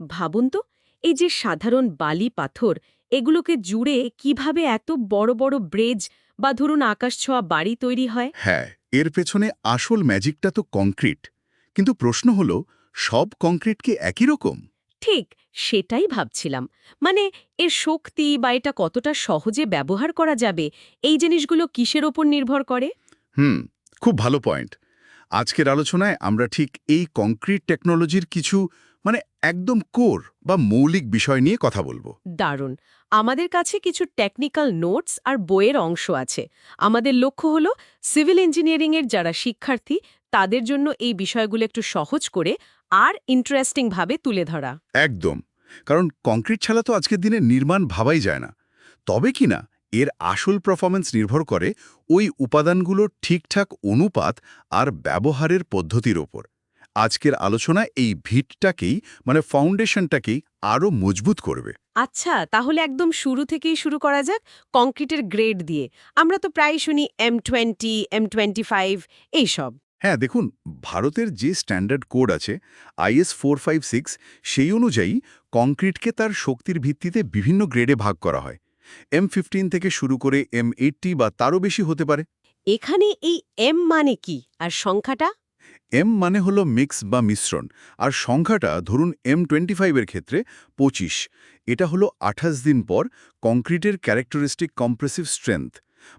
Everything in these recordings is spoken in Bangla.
ভাবুন তো এই যে সাধারণ বালি পাথর এগুলোকে জুড়ে কীভাবে এত বড় বড় ব্রেজ বা ধরুন আকাশ ছোঁয়া বাড়ি তৈরি হয়? হ্যাঁ এর পেছনে আসল ম্যাজিকটা তো কংক্রিট। কিন্তু প্রশ্ন হল সব কংক্রিট কি একই রকম? ঠিক সেটাই ভাবছিলাম। মানে এর শক্তি বা এটা কতটা সহজে ব্যবহার করা যাবে এই জিনিসগুলো কিসের ওপর নির্ভর করে? হুম খুব ভালো পয়েন্ট। আজকের আলোচনায় আমরা ঠিক এই কংক্রিট টেকনোলজির কিছু মানে একদম কোর বা মৌলিক বিষয় নিয়ে কথা বলব। দারুণ। আমাদের কাছে কিছু টেকনিক্যাল নোটস আর বইয়ের অংশ আছে। আমাদের লক্ষ্য হল সিভিল ইঞ্জিনিয়ারিংয়ের যারা শিক্ষার্থী তাদের জন্য এই বিষয়গুলো একটু সহজ করে আর ইন্টারেস্টিংভাবে তুলে ধরা। একদম। কারণ কংক্রিট ছাড়া তো আজকের দিনে নির্মাণ ভাবাই যায় না। তবে কি না এর আসল পারফরমেন্স নির্ভর করে ওই উপাদানগুলোর ঠিকঠাক অনুপাত আর ব্যবহারের পদ্ধতির ওপর। আজকের আলোচনা এই ভিটটাকেই মানে ফাউন্ডেশনটাকেই আরও মজবুত করবে। আচ্ছা তাহলে একদম শুরু থেকেই শুরু করা যাক কংক্রিটের গ্রেড দিয়ে। আমরা তো প্রায় শুনি M twenty M twenty five এইসব। হ্যাঁ দেখুন ভারতের যে স্ট্যান্ডার্ড কোড আছে আইএস ফোর ফাইভ সিক্স সেই অনুযায়ী কংক্রিটকে তার শক্তির ভিত্তিতে বিভিন্ন গ্রেডে ভাগ করা হয়। এম ফিফটিন থেকে শুরু করে এম এইটটি বা তারও বেশি হতে পারে। এখানে এই এম মানে কি? আর সংখ্যাটা? এম মানে হলো মিক্স বা মিশ্রণ আর সংখ্যাটা ধরুন এম টোয়েন্টি ফাইভের ক্ষেত্রে পঁচিশ। এটা হলো আঠাশ দিন পর কংক্রিটের ক্যারেক্টারিস্টিক কম্প্রেসিভ স্ট্রেংথ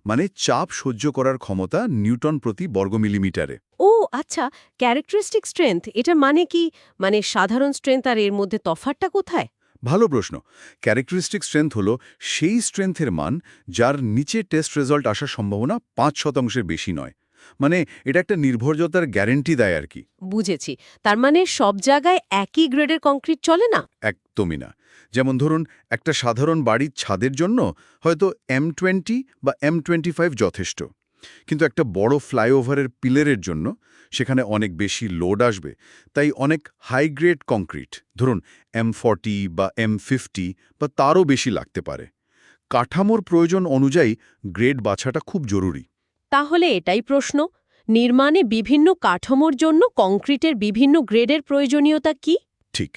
মানে চাপ সহ্য করার ক্ষমতা নিউটন প্রতি বর্গ মিলিমিটারে ও আচ্ছা ক্যারেক্টারিস্টিক স্ট্রেংথ এটা মানে কি? মানে সাধারণ স্ট্রেংথ আর এর মধ্যে তফাৎটা কোথায়? ভালো প্রশ্ন। ক্যারেক্টারিস্টিক স্ট্রেংথ হলো সেই স্ট্রেংথের মান যার নিচে টেস্ট রেজাল্ট আসার সম্ভাবনা পাঁচ শতাংশের বেশি নয়। মানে এটা একটা নির্ভরযোতার গ্যারেন্টি দেয় আর কি। বুঝেছি। তার মানে সব জায়গায় একই গ্রেডের কংক্রিট চলে না? একদমই না। যেমন ধরুন একটা সাধারণ বাড়ির ছাদের জন্য হয়তো এম টোয়েন্টি বা এম টোয়েন্টি ফাইভ যথেষ্ট। কিন্তু একটা বড় ফ্লাইওভারের পিলারের জন্য সেখানে অনেক বেশি লোড আসবে। তাই অনেক হাই গ্রেড কংক্রিট ধরুন এম ফর্টি বা এম ফিফটি বা তারও বেশি লাগতে পারে। কাঠামোর প্রয়োজন অনুযায়ী গ্রেড বাছাটা খুব জরুরি। তাহলে এটাই প্রশ্ন নির্মাণে বিভিন্ন কাঠামোর জন্য কংক্রিটের বিভিন্ন গ্রেডের প্রয়োজনীয়তা কি? ঠিক।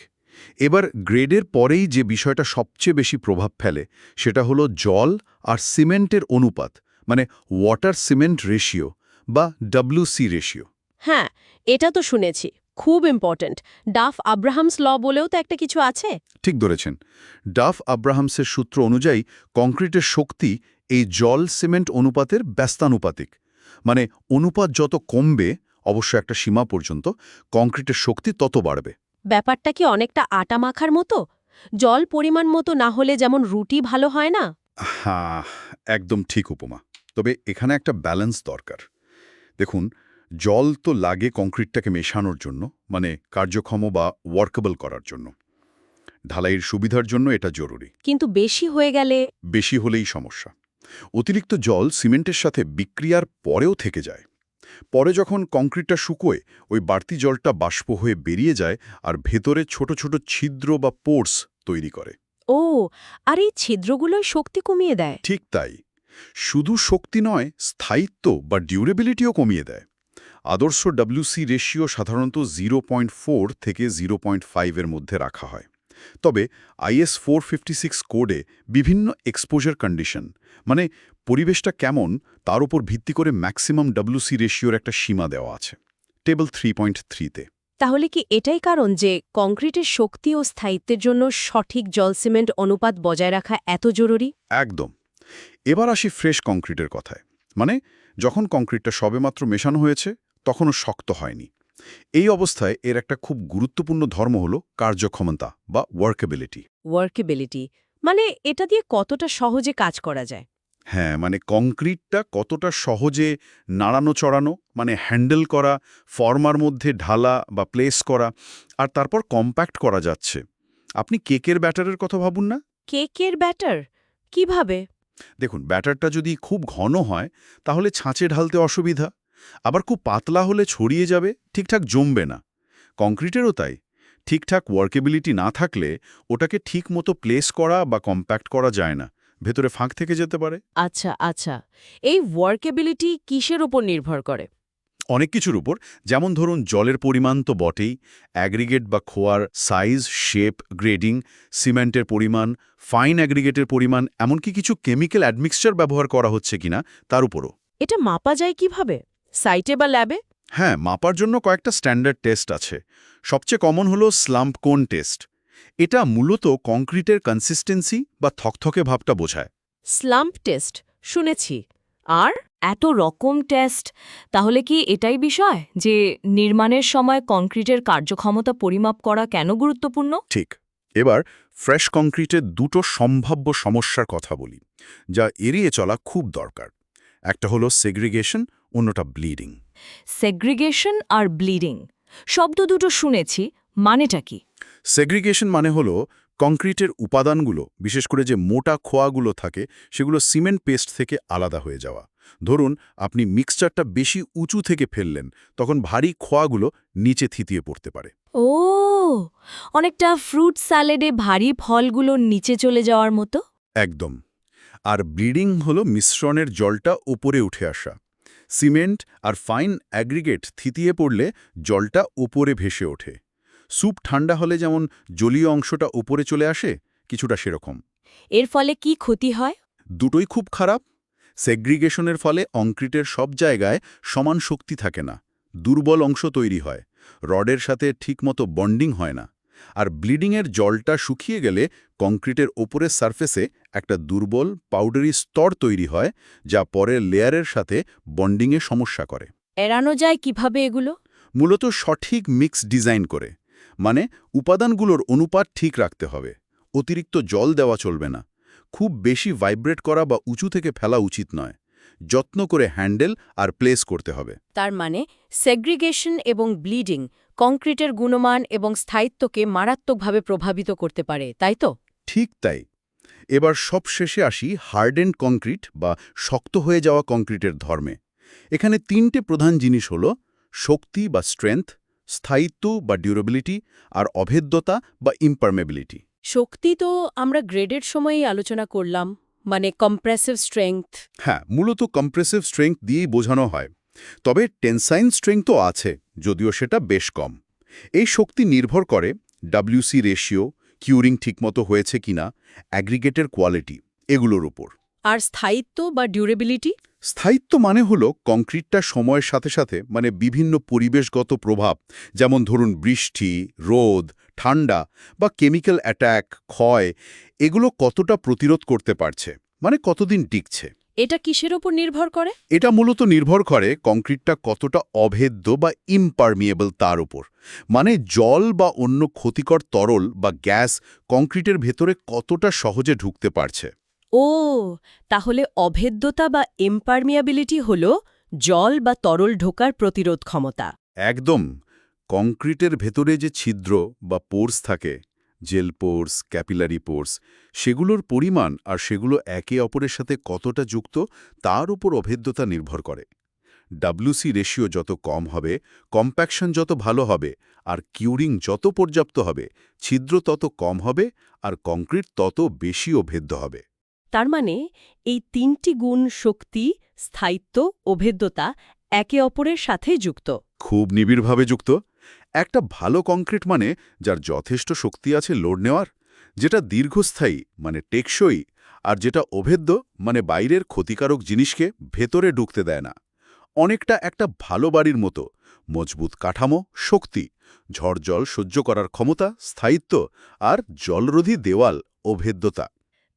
এবার গ্রেডের পরেই যে বিষয়টা সবচেয়ে বেশি প্রভাব ফেলে সেটা হলো জল আর সিমেন্টের অনুপাত মানে ওয়াটার সিমেন্ট রেশিও বা ডব্লিউসি রেশিও হ্যাঁ এটা তো শুনেছি খুব ইম্পর্ট্যান্ট ডাফ আব্রাহামস ল বলেও তো একটা কিছু আছে? ঠিক ধরেছেন। ডাফ আব্রাহামসের সূত্র অনুযায়ী কংক্রিটের শক্তি এই জল সিমেন্ট অনুপাতের ব্যস্তানুপাতিক। মানে অনুপাত যত কমবে অবশ্য একটা সীমা পর্যন্ত কংক্রিটের শক্তি তত বাড়বে। ব্যাপারটা কি অনেকটা আটা মাখার মতো? জল পরিমাণ মতো না হলে যেমন রুটি ভালো হয় না? হ্যাঁ একদম ঠিক উপমা। তবে এখানে একটা ব্যালেন্স দরকার। দেখুন জল তো লাগে কংক্রিটটাকে মেশানোর জন্য মানে কার্যক্ষম বা ওয়ার্কেবল করার জন্য। ঢালাইয়ের সুবিধার জন্য এটা জরুরি। কিন্তু বেশি হয়ে গেলে? বেশি হলেই সমস্যা। অতিরিক্ত জল সিমেন্টের সাথে বিক্রিয়ার পরেও থেকে যায়। পরে যখন কংক্রিটটা শুকোয় ওই বাড়তি জলটা বাষ্প হয়ে বেরিয়ে যায় আর ভেতরে ছোট ছোট ছিদ্র বা পোর্স তৈরি করে। ও আর এই ছিদ্রগুলোই শক্তি কমিয়ে দেয়? ঠিক তাই। শুধু শক্তি নয় স্থায়িত্ব বা ডিউরেবিলিটিও কমিয়ে দেয়। আদর্শ ডব্লিউসি রেশিও সাধারণত জিরো থেকে জিরো এর মধ্যে রাখা হয়। তবে আইএস ফোর কোডে বিভিন্ন এক্সপোজার কন্ডিশন মানে পরিবেশটা কেমন তার উপর ভিত্তি করে ম্যাক্সিমাম ডব্লিউসি রেশিওর একটা সীমা দেওয়া আছে। টেবল থ্রি পয়েন্ট থ্রিতে তাহলে কি এটাই কারণ যে কংক্রিটের শক্তি ও স্থায়িত্বের জন্য সঠিক জল সিমেন্ট অনুপাত বজায় রাখা এত জরুরি? একদম। এবার আসি ফ্রেশ কংক্রিটের কথায়। মানে যখন কংক্রিটটা সবেমাত্র মেশানো হয়েছে তখনও শক্ত হয়নি। এই অবস্থায় এর একটা খুব গুরুত্বপূর্ণ ধর্ম হল কার্যক্ষমতা বা ওয়ার্কেবিলিটি ওয়ার্কেবিলিটি মানে এটা দিয়ে কতটা সহজে কাজ করা যায়। হ্যাঁ মানে কংক্রিটটা কতটা সহজে নাড়ানো চড়ানো মানে হ্যান্ডেল করা ফর্মার মধ্যে ঢালা বা প্লেস করা আর তারপর কম্প্যাক্ট করা যাচ্ছে। আপনি কেকের ব্যাটারের কথা ভাবুন না। কেকের ব্যাটার? কীভাবে? দেখুন ব্যাটারটা যদি খুব ঘন হয় তাহলে ছাঁচে ঢালতে অসুবিধা। আবার খুব পাতলা হলে ছড়িয়ে যাবে ঠিকঠাক জমবে না। কংক্রিটেরও তাই। ঠিকঠাক ওয়ার্কেবিলিটি না থাকলে ওটাকে ঠিক মতো প্লেস করা বা কম্প্যাক্ট করা যায় না। ভেতরে ফাঁক থেকে যেতে পারে। আচ্ছা আচ্ছা। এই ওয়ার্কেবিলিটি কিসের ওপর নির্ভর করে? অনেক কিছুর উপর। যেমন ধরুন জলের পরিমাণ তো বটেই। অ্যাগ্রিগেট বা খোয়ার সাইজ শেপ গ্রেডিং সিমেন্টের পরিমাণ ফাইন অ্যাগ্রিগেটের পরিমাণ এমনকি কিছু কেমিক্যাল অ্যাডমিক্সচার ব্যবহার করা হচ্ছে কিনা তার উপরও। এটা মাপা যায় কীভাবে? সাইটে বা ল্যাবে? হ্যাঁ মাপার জন্য কয়েকটা স্ট্যান্ডার্ড টেস্ট আছে। সবচেয়ে কমন হলো স্লাম্প কোন টেস্ট। এটা মূলত কংক্রিটের কনসিস্টেন্সি বা থকথকে ভাবটা বোঝায়। স্লাম্প টেস্ট শুনেছি। আর এত রকম টেস্ট তাহলে কি এটাই বিষয় যে নির্মাণের সময় কংক্রিটের কার্যক্ষমতা পরিমাপ করা কেন গুরুত্বপূর্ণ? ঠিক। এবার ফ্রেশ কংক্রিটের দুটো সম্ভাব্য সমস্যার কথা বলি যা এড়িয়ে চলা খুব দরকার। একটা হলো সেগ্রিগেশন অন্যটা ব্লিডিং সেগ্রিগেশন আর ব্লিডিং শব্দ দুটো শুনেছি মানেটা কি? সেগ্রিগেশন মানে হলো কংক্রিটের উপাদানগুলো বিশেষ করে যে মোটা খোয়াগুলো থাকে সেগুলো সিমেন্ট পেস্ট থেকে আলাদা হয়ে যাওয়া। ধরুন আপনি মিক্সচারটা বেশি উঁচু থেকে ফেললেন তখন ভারী খোয়াগুলো নিচে থিতিয়ে পড়তে পারে। ও অনেকটা ফ্রুট স্যালাডে ভারী ফলগুলো নিচে চলে যাওয়ার মতো? একদম। আর ব্লিডিং হলো মিশ্রণের জলটা ওপরে উঠে আসা। সিমেন্ট আর ফাইন অ্যাগ্রিগেট থিতিয়ে পড়লে জলটা ওপরে ভেসে ওঠে। স্যুপ ঠান্ডা হলে যেমন জলীয় অংশটা ওপরে চলে আসে কিছুটা সেরকম। এর ফলে কি ক্ষতি হয়? দুটোই খুব খারাপ। সেগ্রিগেশনের ফলে কংক্রিটের সব জায়গায় সমান শক্তি থাকে না দুর্বল অংশ তৈরি হয় রডের সাথে ঠিকমতো বন্ডিং হয় না। আর ব্লিডিংয়ের জলটা শুকিয়ে গেলে কংক্রিটের ওপরের সারফেসে একটা দুর্বল পাউডারি স্তর তৈরি হয় যা পরের লেয়ারের সাথে বন্ডিংয়ে সমস্যা করে। এড়ানো যায় কীভাবে এগুলো? মূলত সঠিক মিক্স ডিজাইন করে মানে উপাদানগুলোর অনুপাত ঠিক রাখতে হবে। অতিরিক্ত জল দেওয়া চলবে না। খুব বেশি ভাইব্রেট করা বা উঁচু থেকে ফেলা উচিত নয়। যত্ন করে হ্যান্ডেল আর প্লেস করতে হবে। তার মানে সেগ্রিগেশন এবং ব্লিডিং কংক্রিটের গুণমান এবং স্থায়িত্বকে মারাত্মকভাবে প্রভাবিত করতে পারে তাই তো? ঠিক তাই। এবার সব শেষে আসি হার্ডেন্ড কংক্রিট বা শক্ত হয়ে যাওয়া কংক্রিটের ধর্মে। এখানে তিনটে প্রধান জিনিস হল শক্তি বা স্ট্রেংথ স্থায়িত্ব বা ডিউরেবিলিটি আর অভেদ্যতা বা ইম্পারমেবিলিটি শক্তি তো আমরা গ্রেডের সময়েই আলোচনা করলাম। মানে কম্প্রেসিভ স্ট্রেংথ হ্যাঁ মূলত কম্প্রেসিভ স্ট্রেংথ দিয়েই বোঝানো হয়। তবে টেনসাইন স্ট্রেংথও আছে যদিও সেটা বেশ কম। এই শক্তি নির্ভর করে ডাব্লিউসি রেশিও কিউরিং ঠিকমতো হয়েছে কিনা অ্যাগ্রিগেটের কোয়ালিটি এগুলোর উপর। আর স্থায়িত্ব বা ডিউরেবিলিটি স্থায়িত্ব মানে হলো কংক্রিটটা সময়ের সাথে সাথে মানে বিভিন্ন পরিবেশগত প্রভাব যেমন ধরুন বৃষ্টি রোদ ঠান্ডা বা কেমিক্যাল অ্যাট্যাক ক্ষয় এগুলো কতটা প্রতিরোধ করতে পারছে মানে কতদিন টিকছে। এটা কিসের ওপর নির্ভর করে? এটা মূলত নির্ভর করে কংক্রিটটা কতটা অভেদ্য বা ইম্পারমিয়েবল তার উপর মানে জল বা অন্য ক্ষতিকর তরল বা গ্যাস কংক্রিটের ভেতরে কতটা সহজে ঢুকতে পারছে। ও, তাহলে অভেদ্যতা বা ইম্পারমিয়াবিলিটি হল জল বা তরল ঢোকার প্রতিরোধ ক্ষমতা। একদম। কংক্রিটের ভেতরে যে ছিদ্র বা পোর্স থাকে, জেল পোর্স, ক্যাপিলারি পোর্স, সেগুলোর পরিমাণ আর সেগুলো একে অপরের সাথে কতটা যুক্ত, তার উপর অভেদ্যতা নির্ভর করে। ডাব্লুসি রেশিও যত কম হবে কম্প্যাকশন যত ভালো হবে, আর কিউরিং যত পর্যাপ্ত হবে, ছিদ্র তত কম হবে, আর কংক্রিট তত বেশি অভেদ্য হবে। তার মানে এই তিনটি গুণ শক্তি, স্থায়িত্ব, অভেদ্যতা একে অপরের সাথে যুক্ত। খুব নিবিড়ভাবে যুক্ত। একটা ভালো কংক্রিট মানে যার যথেষ্ট শক্তি আছে লোড নেওয়ার, যেটা দীর্ঘস্থায়ী মানে টেকসই, আর যেটা অভেদ্য মানে বাইরের ক্ষতিকারক জিনিসকে ভেতরে ঢুকতে দেয় না। অনেকটা একটা ভালো বাড়ির মতো, মজবুত কাঠামো, শক্তি, ঝড় জল সহ্য করার ক্ষমতা, স্থায়িত্ব, আর জলরোধী দেওয়াল, অভেদ্যতা।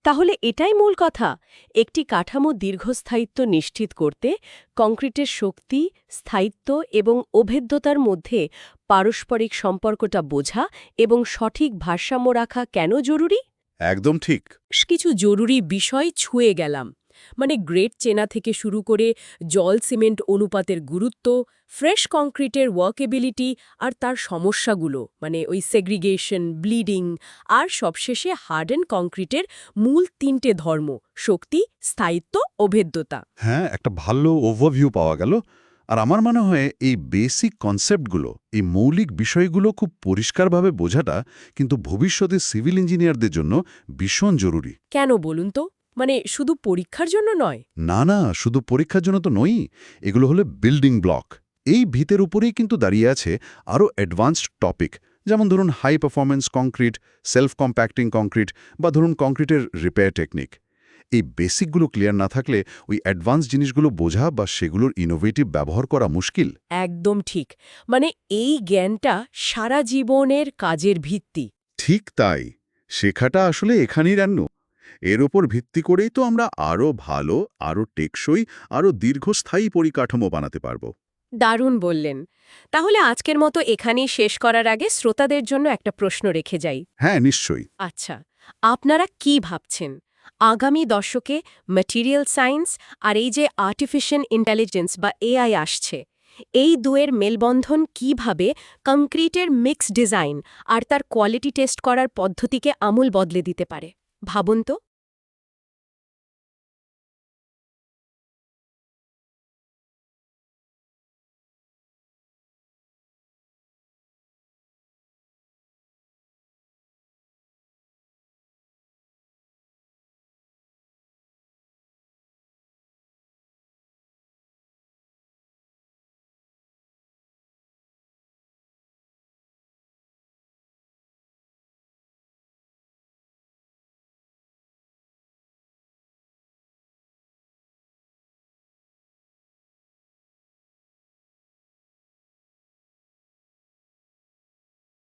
তাহলে এটাই মূল কথা একটি কাঠামো দীর্ঘস্থায়িত্ব নিশ্চিত করতে কংক্রিটের শক্তি স্থায়িত্ব এবং অভেদ্যতার মধ্যে পারস্পরিক সম্পর্কটা বোঝা এবং সঠিক ভারসাম্য রাখা কেন জরুরি? একদম ঠিক। কিছু জরুরি বিষয় ছুঁয়ে গেলাম। মানে গ্রেট চেনা থেকে শুরু করে জল সিমেন্ট অনুপাতের গুরুত্ব ফ্রেশ কংক্রিটের ওয়ার্কেবিলিটি আর তার সমস্যাগুলো মানে ওই সেগ্রিগেশন ব্লিডিং আর সবশেষে হার্ডেন কংক্রিটের মূল তিনটে ধর্ম শক্তি স্থায়িত্ব অভেদ্যতা। হ্যাঁ একটা ভালো ওভারভিউ পাওয়া গেল। আর আমার মনে হয় এই বেসিক কনসেপ্টগুলো এই মৌলিক বিষয়গুলো খুব পরিষ্কারভাবে বোঝাটা কিন্তু ভবিষ্যতে সিভিল ইঞ্জিনিয়ারদের জন্য ভীষণ জরুরি। কেন বলুন তো? মানে শুধু পরীক্ষার জন্য নয়? না না শুধু পরীক্ষার জন্য তো নই এগুলো হলো বিল্ডিং ব্লক এই ভিতের উপরেই কিন্তু দাঁড়িয়ে আছে আরও অ্যাডভান্সড টপিক যেমন ধরুন high performance concrete self compacting concrete বা ধরুন কংক্রিটের রিপেয়ার টেকনিক এই বেসিকগুলো ক্লিয়ার না থাকলে ওই অ্যাডভান্স জিনিসগুলো বোঝা বা সেগুলোর ইনোভেটিভ ব্যবহার করা মুশকিল। একদম ঠিক। মানে এই জ্ঞানটা সারা জীবনের কাজের ভিত্তি। ঠিক তাই। শেখাটা আসলে এখানেই রান্ন। এর ওপর ভিত্তি করেই তো আমরা আরও ভালো আরও টেকসই আরও দীর্ঘস্থায়ী পরিকাঠামো বানাতে পারব। দারুণ বললেন। তাহলে আজকের মতো এখানেই শেষ করার আগে শ্রোতাদের জন্য একটা প্রশ্ন রেখে যাই। হ্যাঁ নিশ্চয়ই। আচ্ছা আপনারা কি ভাবছেন? আগামী দশকে ম্যাটেরিয়াল সায়েন্স আর এই যে আর্টিফিশিয়াল ইন্টেলিজেন্স বা এআই আসছে এই দুয়ের মেলবন্ধন কীভাবে কংক্রিটের মিক্স ডিজাইন আর তার কোয়ালিটি টেস্ট করার পদ্ধতিকে আমূল বদলে দিতে পারে? ভাবুন তো।